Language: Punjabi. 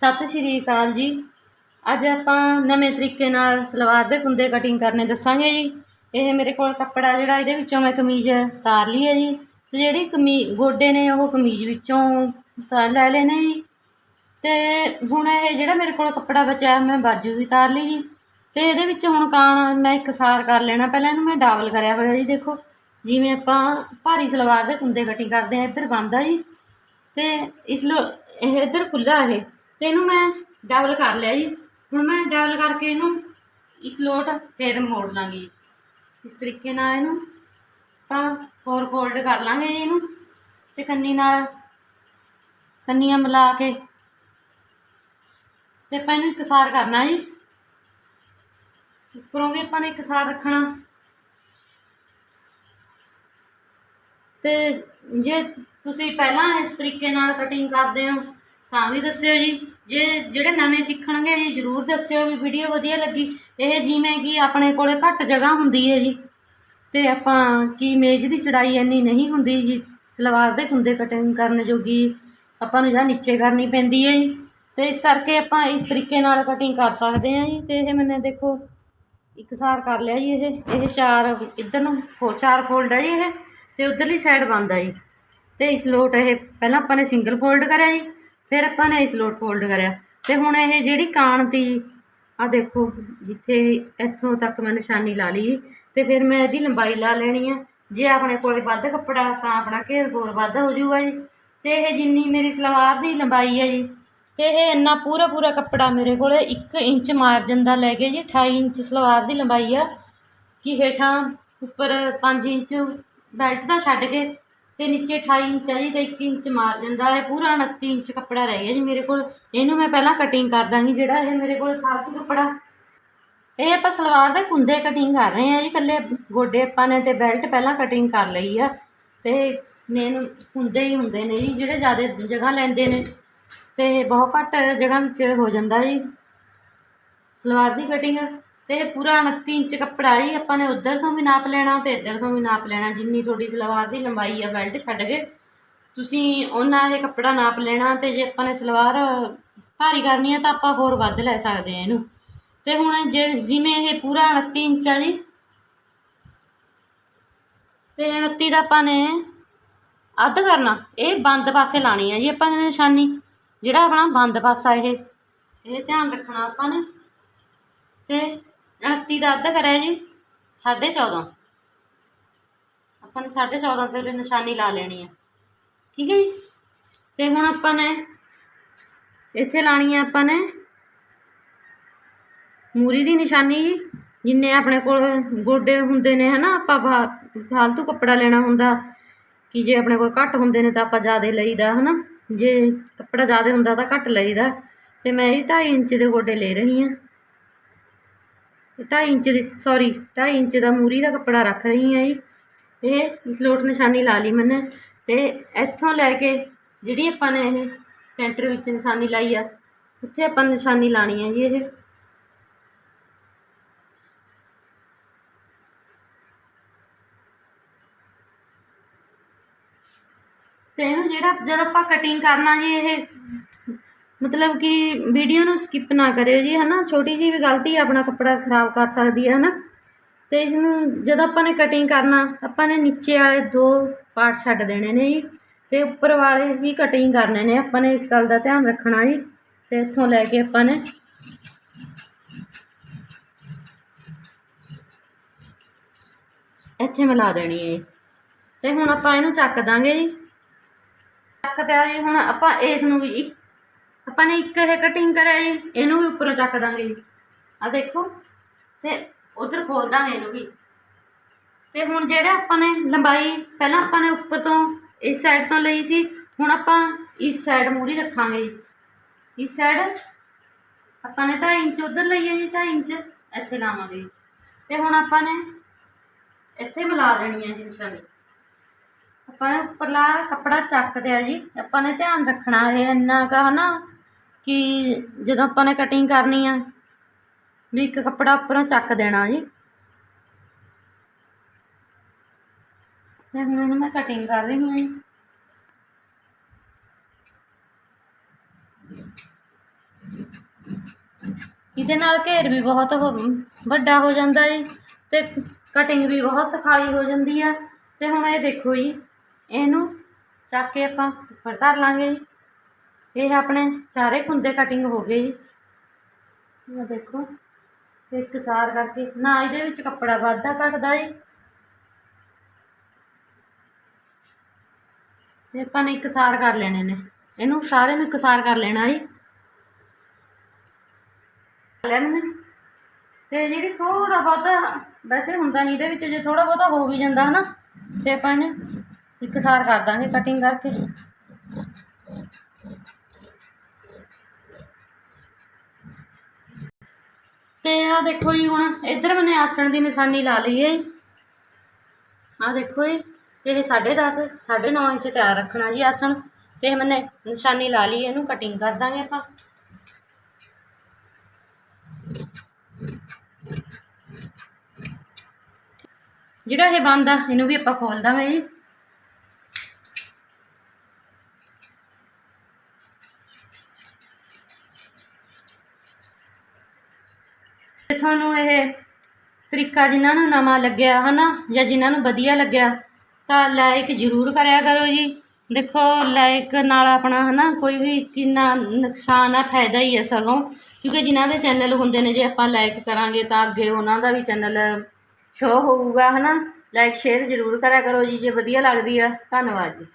ਸਤਿ ਸ਼੍ਰੀ ਅਕਾਲ ਜੀ। ਅੱਜ ਆਪਾਂ ਨਵੇਂ ਤਰੀਕੇ ਨਾਲ ਸਲਵਾਰ ਦੇ ਕੁੰਦੇ ਕਟਿੰਗ ਕਰਨੇ ਦੱਸਾਂਗੇ ਜੀ। ਇਹ ਮੇਰੇ ਕੋਲ ਕੱਪੜਾ ਜਿਹੜਾ ਇਹਦੇ ਵਿੱਚੋਂ ਮੈਂ ਕਮੀਜ਼ ਤਾਰ ਲਈ ਹੈ ਜੀ। ਤੇ ਜਿਹੜੀ ਕਮੀ, ਗੋਡੇ ਨੇ ਉਹ ਕਮੀਜ਼ ਵਿੱਚੋਂ ਤਾਂ ਲੈ ਲੈਣੇ ਜੀ। ਤੇ ਹੁਣ ਇਹ ਜਿਹੜਾ ਮੇਰੇ ਕੋਲ ਕੱਪੜਾ ਬਚਿਆ ਮੈਂ ਬਾਜੂ ਵੀ ਤਾਰ ਲਈ ਜੀ। ਤੇ ਇਹਦੇ ਵਿੱਚ ਹੁਣ ਕਾਣ ਮੈਂ ਇੱਕ ਸਾਰ ਕਰ ਲੈਣਾ। ਪਹਿਲਾਂ ਇਹਨੂੰ ਮੈਂ ਡਬਲ ਕਰਿਆ ਹੋਇਆ ਜੀ, ਦੇਖੋ। ਜਿਵੇਂ ਆਪਾਂ ਭਾਰੀ ਸਲਵਾਰ ਦੇ ਕੁੰਦੇ ਕਟਿੰਗ ਕਰਦੇ ਆ ਇੱਧਰ ਬੰਦਾ ਜੀ। ਤੇ ਇਸ ਲੋ, ਇਹ ਇੱਧਰ ਖੁੱਲਾ ਇਹ। ਤੇ ਇਹਨੂੰ ਮੈਂ ਡਬਲ ਕਰ ਲਿਆ ਜੀ। ਹੁਣ ਮੈਂ ਡਬਲ ਕਰਕੇ ਇਹਨੂੰ ਇਸ ਲੋਟ ਫੇਰ ਮੋੜ ਲਾਂਗੀ। ਇਸ ਤਰੀਕੇ ਨਾਲ ਇਹਨੂੰ ਤਾਂ ਹੋਰ ਫੋਲਡ ਕਰ ਲਾਂਗੇ ਜੀ ਇਹਨੂੰ ਤੇ ਕੰਨੀ ਨਾਲ ਕੰਨੀਆਂ ਮਿਲਾ ਕੇ ਤੇ ਆਪਾਂ ਇਹਨੂੰ ਇਕਸਾਰ ਕਰਨਾ ਜੀ। ਉੱਪਰੋਂ ਵੀ ਆਪਾਂ ਨੇ ਇਕਸਾਰ ਰੱਖਣਾ। ਤੇ ਜੇ ਤੁਸੀਂ ਪਹਿਲਾਂ ਇਸ ਤਰੀਕੇ ਨਾਲ ਕਟਿੰਗ ਕਰਦੇ ਹੋ ਤਾਂ ਵੀ ਦੱਸਿਓ ਜੀ। ਜੇ ਜਿਹੜੇ ਨਵੇਂ ਸਿੱਖਣਗੇ ਜੀ ਜ਼ਰੂਰ ਦੱਸਿਓ ਵੀ ਵੀਡੀਓ ਵਧੀਆ ਲੱਗੀ। ਇਹ ਜਿਵੇਂ ਕਿ ਆਪਣੇ ਕੋਲੇ ਘੱਟ ਜਗ੍ਹਾ ਹੁੰਦੀ ਹੈ ਜੀ। ਤੇ ਆਪਾਂ ਕੀ ਮੇਜ਼ ਦੀ ਚੜਾਈ ਇੰਨੀ ਨਹੀਂ ਹੁੰਦੀ ਜੀ। ਸਲਵਾਰ ਦੇ ਕੁੰਦੇ ਕਟਿੰਗ ਕਰਨ ਜੋਗੀ ਆਪਾਂ ਨੂੰ ਜਾਂ ਨੀਚੇ ਕਰਨੀ ਪੈਂਦੀ ਹੈ ਜੀ। ਤੇ ਇਸ ਕਰਕੇ ਆਪਾਂ ਇਸ ਤਰੀਕੇ ਨਾਲ ਕਟਿੰਗ ਕਰ ਸਕਦੇ ਹਾਂ ਜੀ। ਤੇ ਇਹ ਮੈਨੇ ਦੇਖੋ ਇਕਸਾਰ ਕਰ ਲਿਆ ਜੀ ਇਹ। ਇਹ ਚਾਰ ਇੱਧਰ ਨੂੰ ਹੋ ਚਾਰ ਫੋਲਡ ਹੈ ਜੀ ਇਹ। ਤੇ ਉਧਰਲੀ ਸਾਈਡ ਬੰਦ ਆ ਜੀ। ਤੇ ਇਸ ਲੋਟ ਇਹ ਪਹਿਲਾਂ ਆਪਾਂ ਨੇ ਸਿੰਗਲ ਫੋਲਡ ਕਰਿਆ ਜੀ। ਫਿਰ ਆਪਾਂ ਨੇ ਇਸ ਲੋਟ ਫੋਲਡ ਕਰਿਆ। ਤੇ ਹੁਣ ਇਹ ਜਿਹੜੀ ਕਾਣ ਤੀ ਆ ਦੇਖੋ ਜਿੱਥੇ ਇੱਥੋਂ ਤੱਕ ਮੈਂ ਨਿਸ਼ਾਨੀ ਲਾ ਲਈ ਜੀ, ਤੇ ਫਿਰ ਮੈਂ ਇਹਦੀ ਲੰਬਾਈ ਲਾ ਲੈਣੀ ਆ। ਜੇ ਆਪਣੇ ਕੋਲੇ ਵੱਧ ਕੱਪੜਾ ਤਾਂ ਆਪਣਾ ਘੇਰ ਹੋਰ ਵੱਧ ਹੋ ਜਾਊਗਾ ਜੀ। ਤੇ ਇਹ ਜਿੰਨੀ ਮੇਰੀ ਸਲਵਾਰ ਦੀ ਲੰਬਾਈ ਹੈ ਜੀ ਤੇ ਇਹ ਇੰਨਾ ਪੂਰਾ ਪੂਰਾ ਕੱਪੜਾ ਮੇਰੇ ਕੋਲੇ 1 ਇੰਚ ਮਾਰਜਨ ਦਾ ਲੈ ਕੇ ਜੀ 28 ਇੰਚ ਸਲਵਾਰ ਦੀ ਲੰਬਾਈ ਆ। ਕਿ ਹੇਠਾਂ ਉੱਪਰ 5 ਇੰਚ ਬੈਲਟ ਦਾ ਛੱਡ ਕੇ ਤੇ ਨੀਚੇ 28 ਇੰਚ ਆ ਜੀ ਤੇ 1 ਇੰਚ ਮਾਰਜਨ ਦਾ ਇਹ ਪੂਰਾ 29 ਇੰਚ ਕੱਪੜਾ ਰਹਿ ਗਿਆ ਜੀ ਮੇਰੇ ਕੋਲ। ਇਹਨੂੰ ਮੈਂ ਪਹਿਲਾਂ ਕਟਿੰਗ ਕਰ ਦਾਂਗੀ ਜਿਹੜਾ ਇਹ ਮੇਰੇ ਕੋਲ ਫਾਲਤੂ ਕੱਪੜਾ। ਇਹ ਆਪਾਂ ਸਲਵਾਰ ਦੇ ਕੁੰਦੇ ਕਟਿੰਗ ਕਰ ਰਹੇ ਆ ਜੀ, ਇਕੱਲੇ ਗੋਡੇ ਆਪਾਂ ਨੇ ਤੇ ਬੈਲਟ ਪਹਿਲਾਂ ਕਟਿੰਗ ਕਰ ਲਈ ਆ। ਤੇ ਮੇਨ ਕੁੰਦੇ ਹੀ ਹੁੰਦੇ ਨੇ ਜੀ, ਜਿਹੜੇ ਜ਼ਿਆਦਾ ਜਗ੍ਹਾ ਲੈਂਦੇ ਨੇ। ਤੇ ਬਹੁਤ ਘੱਟ ਜਗ੍ਹਾ ਵਿੱਚ ਹੋ ਜਾਂਦਾ ਜੀ। ਸਲਵਾਰ ਦੀ ਕਟਿੰਗ ਤੇ ਇਹ ਪੂਰਾ 29 ਇੰਚ ਕੱਪੜਾ ਜੀ, ਆਪਾਂ ਨੇ ਉੱਧਰ ਤੋਂ ਵੀ ਨਾਪ ਲੈਣਾ ਤੇ ਇੱਧਰ ਤੋਂ ਵੀ ਨਾਪ ਲੈਣਾ, ਜਿੰਨੀ ਤੁਹਾਡੀ ਸਲਵਾਰ ਦੀ ਲੰਬਾਈ ਆ ਬੈਲਟ ਛੱਡ ਕੇ। ਤੁਸੀਂ ਉਹਨਾਂ ਇਹ ਕੱਪੜਾ ਨਾਪ ਲੈਣਾ ਤੇ ਜੇ ਆਪਾਂ ਨੇ ਸਲਵਾਰ ਭਾਰੀ ਕਰਨੀ ਹੈ ਤਾਂ ਆਪਾਂ ਹੋਰ ਵੱਧ ਲੈ ਸਕਦੇ ਹਾਂ ਇਹਨੂੰ। ਤੇ ਹੁਣ ਜੇ ਜਿਵੇਂ ਇਹ ਪੂਰਾ 29 ਇੰਚ ਆ ਜੀ, ਤੇ 29 ਦਾ ਆਪਾਂ ਨੇ ਅੱਧ ਕਰਨਾ, ਇਹ ਬੰਦ ਪਾਸੇ ਲਾਣੀ ਹੈ ਜੀ, ਆਪਾਂ ਨੇ ਨਿਸ਼ਾਨੀ, ਜਿਹੜਾ ਆਪਣਾ ਬੰਦ ਪਾਸਾ ਇਹ। ਇਹ ਧਿਆਨ ਰੱਖਣਾ ਆਪਾਂ ਨੇ। ਤੇ 29 ਦਾ ਅੱਧਾ ਕਰਿਆ ਜੀ 14.5 ਆਪਾਂ ਨੇ 14.5 ਤੇ ਉਰੇ ਨਿਸ਼ਾਨੀ ਲਾ ਲੈਣੀ ਹੈ ਠੀਕ ਹੈ ਜੀ? ਤੇ ਹੁਣ ਆਪਾਂ ਨੇ ਇੱਥੇ ਲਾਣੀ ਹੈ ਆਪਾਂ ਨੇ ਮੂਰੀ ਦੀ ਨਿਸ਼ਾਨੀ ਜੀ, ਜਿੰਨੇ ਆਪਣੇ ਕੋਲ ਗੋਡੇ ਹੁੰਦੇ ਨੇ, ਹਨਾ, ਆਪਾਂ ਫਾ- ਫਾਲਤੂ ਕੱਪੜਾ ਲੈਣਾ ਹੁੰਦਾ, ਕਿ ਜੇ ਆਪਣੇ ਕੋਲ ਘੱਟ ਹੁੰਦੇ ਨੇ ਤਾਂ ਆਪਾਂ ਜ਼ਿਆਦਾ ਲਈਦਾ, ਹਨਾ। ਜੇ ਕੱਪੜਾ ਜ਼ਿਆਦਾ ਹੁੰਦਾ ਤਾਂ ਘੱਟ ਲਈਦਾ। ਤੇ ਮੈਂ ਇਹ 2.5 ਇੰਚ ਦੇ ਗੋਡੇ ਲੈ ਰਹੀ ਹਾਂ 2.5 ਇੰਚ ਦੀ ਸੌਰੀ 2.5 ਇੰਚ ਦਾ ਮੂਰੀ ਦਾ ਕੱਪੜਾ ਰੱਖ ਰਹੀ ਹਾਂ ਜੀ। ਇਹ ਇਸ ਨਿਸ਼ਾਨੀ ਲਾ ਲਈ ਮੈਨੇ। ਤੇ ਇੱਥੋਂ ਲੈ ਕੇ ਜਿਹੜੀ ਆਪਾਂ ਨੇ ਇਹ ਸੈਂਟਰ ਵਿੱਚ ਨਿਸ਼ਾਨੀ ਲਾਈ ਆ, ਉੱਥੇ ਆਪਾਂ ਨਿਸ਼ਾਨੀ ਲਾਣੀ ਹੈ ਜੀ ਇਹ। ਤੇ ਇਹਨੂੰ ਜਿਹੜਾ, ਜਦੋਂ ਆਪਾਂ ਕਟਿੰਗ ਕਰਨਾ ਜੀ ਇਹ ਮਤਲਬ ਕਿ ਵੀਡੀਓ ਨੂੰ ਸਕਿਪ ਨਾ ਕਰਿਓ ਜੀ, ਹਨਾ? ਛੋਟੀ ਜੀ ਵੀ ਗਲਤੀ ਆਪਣਾ ਕੱਪੜਾ ਖਰਾਬ ਕਰ ਸਕਦੀ ਹੈ ਹਨਾ? ਤੇ ਇਹਨੂੰ ਜਦੋਂ ਆਪਾਂ ਨੇ ਕਟਿੰਗ ਕਰਨਾ, ਆਪਾਂ ਨੇ ਨੀਚੇ ਵਾਲੇ ਦੋ ਪਾਰਟ ਛੱਡ ਦੇਣੇ ਨੇ ਜੀ, ਤੇ ਉੱਪਰ ਵਾਲੇ ਹੀ ਕਟਿੰਗ ਕਰਨੇ ਨੇ ਆਪਾਂ ਨੇ ਇਸ ਗੱਲ ਦਾ ਧਿਆਨ ਰੱਖਣਾ ਜੀ, ਤੇ ਇੱਥੋਂ ਲੈ ਕੇ ਆਪਾਂ ਨੇ ਇੱਥੇ ਮਿਲਾ ਦੇਣੀ ਹੈ ਜੀ। ਤੇ ਹੁਣ ਆਪਾਂ ਇਹਨੂੰ ਚੱਕ ਦਾਂਗੇ ਜੀ। ਚੱਕ ਤੇ ਜੀ, ਹੁਣ ਆਪਾਂ ਇਸ ਨੂੰ ਵੀ ਆਪਾਂ ਨੇ ਇੱਕ ਇਹ ਕਟਿੰਗ ਕਰਿਆ ਜੀ, ਇਹਨੂੰ ਵੀ ਉੱਪਰੋਂ ਚੱਕ ਦਾਂਗੇ ਜੀ। ਆ ਦੇਖੋ, ਤੇ ਉਧਰ ਖੋਲ ਦਾਂਗੇ ਇਹਨੂੰ ਵੀ। ਤੇ ਹੁਣ ਜਿਹੜਾ ਆਪਾਂ ਨੇ ਲੰਬਾਈ, ਪਹਿਲਾਂ ਆਪਾਂ ਨੇ ਉੱਪਰ ਤੋਂ ਇਸ ਸਾਈਡ ਤੋਂ ਲਈ ਸੀ, ਹੁਣ ਆਪਾਂ ਇਸ ਸਾਈਡ ਮੂਰੀ ਰੱਖਾਂਗੇ ਜੀ। ਇਸ ਸਾਈਡ ਆਪਾਂ ਨੇ 2.5 ਇੰਚ ਉਧਰ ਲਈ ਹੈ ਜੀ 2.5 ਇੰਚ ਇੱਥੇ ਲਾਵਾਂਗੇ। ਜੀ। ਤੇ ਹੁਣ ਆਪਾਂ ਨੇ ਇੱਥੇ ਮਿਲਾ ਦੇਣੀ ਹੈ ਜੀ ਨਿਸ਼ਾਨੀ ਆਪਾਂ ਨੇ ਉੱਪਰਲਾ ਕੱਪੜਾ ਚੱਕਦੇ ਆ ਜੀ, ਆਪਾਂ ਨੇ ਧਿਆਨ ਰੱਖਣਾ ਇਹ ਇੰਨਾ ਕੁ, ਹਨਾ? ਕਿ ਜਦੋਂ ਆਪਾਂ ਨੇ ਕਟਿੰਗ ਕਰਨੀ ਆ, ਵੀ ਇੱਕ ਕੱਪੜਾ ਉੱਪਰੋਂ ਚੱਕ ਦੇਣਾ ਜੀ। ਤੇ ਹੁਣ ਇਹਨੂੰ ਮੈਂ ਕਟਿੰਗ ਕਰ ਰਹੀ ਹਾਂ ਜੀ। ਇਹਦੇ ਨਾਲ ਘੇਰ ਵੀ ਬਹੁਤ ਹੋ- ਵੱਡਾ ਹੋ ਜਾਂਦਾ ਜੀ, ਤੇ ਕਟਿੰਗ ਵੀ ਬਹੁਤ ਸਖਾਈ ਹੋ ਜਾਂਦੀ ਆ। ਤੇ ਹੁਣ ਇਹ ਦੇਖੋ ਜੀ, ਇਹਨੂੰ ਚੱਕ ਕੇ ਆਪਾਂ ਉੱਪਰ ਧਰ ਲਾਂਗੇ ਜੀ। ਇਹ ਆਪਣੇ ਸਾਰੇ ਖੁੰਦੇ ਕਟਿੰਗ ਹੋ ਗਏ ਜੀ। ਇਹ ਦੇਖੋ, ਇੱਕ ਸਾਰ ਕਰਕੇ, ਨਾ ਇਹਦੇ ਵਿੱਚ ਕੱਪੜਾ ਵੱਧਦਾ ਘਟਦਾ ਜੀ ਤੇ ਆਪਾਂ ਨੇ ਇਕਸਾਰ ਕਰ ਲੈਣੇ ਨੇ। ਇਹਨੂੰ ਸਾਰੇ ਨੂੰ ਇਕਸਾਰ ਕਰ ਲੈਣਾ ਜੀ ਲੈਣੇ ਨੇ। ਤੇ ਜਿਹੜੀ ਥੋੜਾ ਬਹੁਤਾ, ਵੈਸੇ ਹੁੰਦਾ ਨਹੀਂ ਇਹਦੇ ਵਿੱਚ ਜੇ ਥੋੜਾ ਬਹੁਤਾ ਹੋ ਵੀ ਜਾਂਦਾ ਹਨਾ, ਤੇ ਆਪਾਂ ਇਹਨੇ ਇਕਸਾਰ ਕਰ ਦਾਂਗੇ ਕਟਿੰਗ ਕਰਕੇ। ਤੇ ਆ ਦੇਖੋ ਜੀ ਹੁਣ, ਇੱਧਰ ਮੈਨੇ ਆਸਣ ਦੀ ਨਿਸ਼ਾਨੀ ਲਾ ਲਈ ਹੈ ਆ ਦੇਖੋ ਜੀ ਤੇ ਇਹ 10.5 9.5 ਇੰਚ ਤਿਆਰ ਰੱਖਣਾ ਜੀ ਆਸਣ। ਤੇ ਇਹ ਮੈਨੇ ਨਿਸ਼ਾਨੀ ਲਾ ਲਈ, ਇਹਨੂੰ ਕਟਿੰਗ ਕਰ ਦਾਂਗੇ ਆਪਾਂ। ਜਿਹੜਾ ਇਹ ਬੰਦ ਆ, ਇਹਨੂੰ ਵੀ ਆਪਾਂ ਖੋਲ ਦਾਂਗੇ ਜੀ। ਤੁਹਾਨੂੰ ਇਹ ਤਰੀਕਾ ਜਿਨ੍ਹਾਂ ਨੂੰ ਨਵਾਂ ਲੱਗਿਆ ਹਨਾ, ਜਾਂ ਜਿਨ੍ਹਾਂ ਨੂੰ ਵਧੀਆ ਲੱਗਿਆ, ਤਾਂ ਲਾਈਕ ਜ਼ਰੂਰ ਕਰਿਆ ਕਰੋ ਜੀ। ਦੇਖੋ ਲਾਈਕ ਨਾਲ ਆਪਣਾ ਹਨਾ, ਕੋਈ ਵੀ ਕਿੰਨਾ ਨੁਕਸਾਨ ਆ, ਫਾਇਦਾ ਹੀ ਹੈ ਸਗੋਂ। ਕਿਉਂਕਿ ਜਿਨ੍ਹਾਂ ਦੇ ਚੈਨਲ ਹੁੰਦੇ ਨੇ, ਜੇ ਆਪਾਂ ਲਾਈਕ ਕਰਾਂਗੇ ਤਾਂ ਅੱਗੇ ਉਹਨਾਂ ਦਾ ਵੀ ਚੈਨਲ ਸ਼ੋ ਹੋਊਗਾ ਹਨਾ। ਲਾਈਕ ਸ਼ੇਅਰ ਜ਼ਰੂਰ ਕਰਿਆ ਕਰੋ ਜੀ, ਜੇ ਵਧੀਆ ਲੱਗਦੀ ਆ, ਧੰਨਵਾਦ ਜੀ।